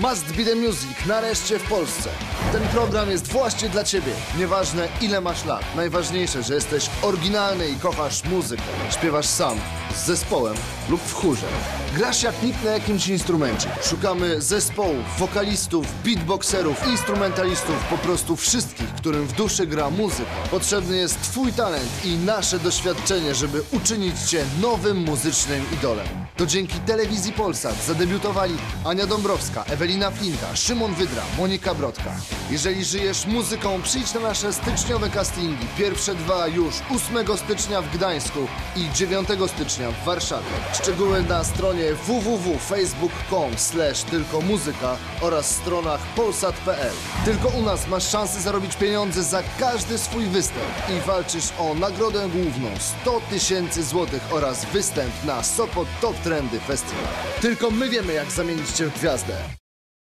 Must Be The Music nareszcie w Polsce. Ten program jest właśnie dla Ciebie. Nieważne ile masz lat. Najważniejsze, że jesteś oryginalny i kochasz muzykę. Śpiewasz sam, z zespołem lub w chórze. Grasz jak nikt na jakimś instrumencie. Szukamy zespołów, wokalistów, beatboxerów, instrumentalistów, po prostu wszystkich, którym w duszy gra muzyka. Potrzebny jest Twój talent i nasze doświadczenie, żeby uczynić Cię nowym muzycznym idolem. To dzięki Telewizji Polsat zadebiutowali Ania Dąbrowska, Ewelina Flinta, Szymon Wydra, Monika Brodka. Jeżeli żyjesz muzyką, przyjdź na nasze styczniowe castingi. Pierwsze dwa już 8 stycznia w Gdańsku i 9 stycznia w Warszawie. Szczegóły na stronie www.facebook.com tylko muzyka oraz stronach polsat.pl. Tylko u nas masz szansę zarobić pieniądze za każdy swój występ i walczysz o nagrodę główną 100 tysięcy złotych oraz występ na Sopot Top Trendy Festival. Tylko my wiemy jak zamienić Cię w gwiazdę.